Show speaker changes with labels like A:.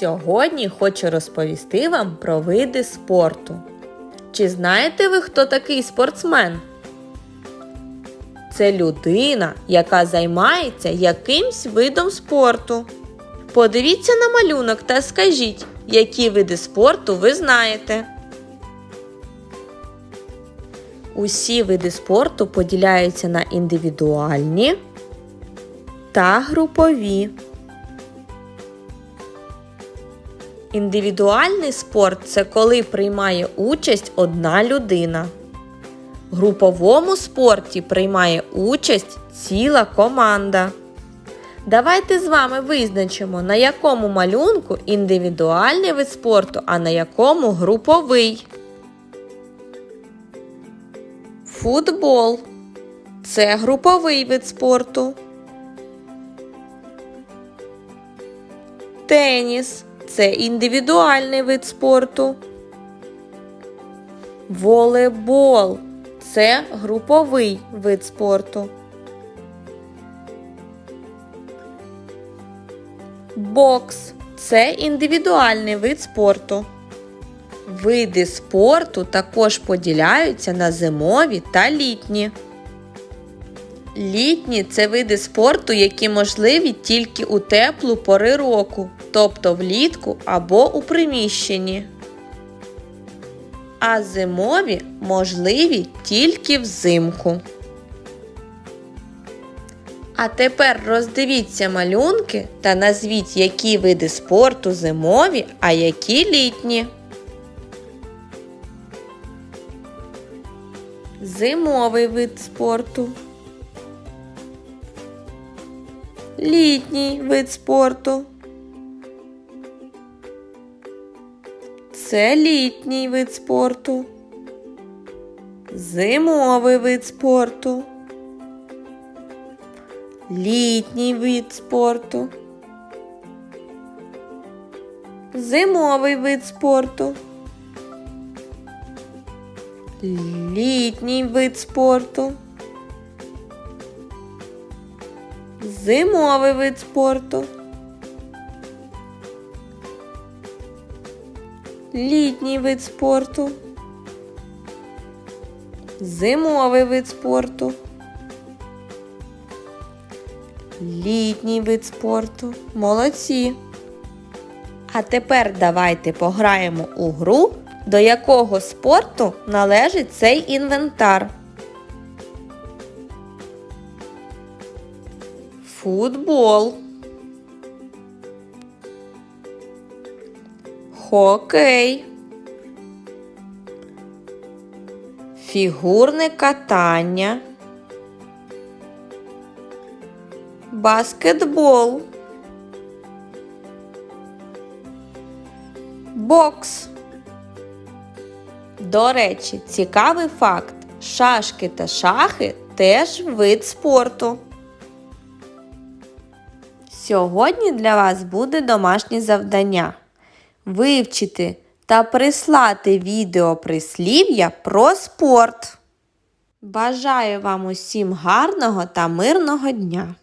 A: Сьогодні хочу розповісти вам про види спорту. Чи знаєте ви, хто такий спортсмен? Це людина, яка займається якимсь видом спорту. Подивіться на малюнок та скажіть, які види спорту ви знаєте. Усі види спорту поділяються на індивідуальні та групові. Індивідуальний спорт це коли приймає участь одна людина. В груповому спорті приймає участь ціла команда. Давайте з вами визначимо, на якому малюнку індивідуальний вид спорту, а на якому груповий. Футбол це груповий вид спорту. Теніс це індивідуальний вид спорту. Волейбол це груповий вид спорту. Бокс це індивідуальний вид спорту. Види спорту також поділяються на зимові та літні. Літні це види спорту, які можливі тільки у теплу пори року, тобто влітку або у приміщенні. А зимові можливі тільки взимку. А тепер роздивіться малюнки та назвіть, які види спорту зимові, а які літні. Зимовий вид спорту. Літній вид спорту. Це літній вид спорту. Зимовий вид спорту. Літній вид спорту. Зимовий вид спорту. Літній вид спорту. Зимовий вид спорту. Літній вид спорту. Зимовий вид спорту. Літній вид спорту. Молодці. А тепер давайте пограємо у гру, до якого спорту належить цей інвентар. Футбол. Хокей. Фігурне катання. Баскетбол. Бокс. До речі, цікавий факт. Шашки та шахи теж вид спорту. Сьогодні для вас буде домашнє завдання. Вивчити та прислати відео прислів'я про спорт. Бажаю вам усім гарного та мирного дня!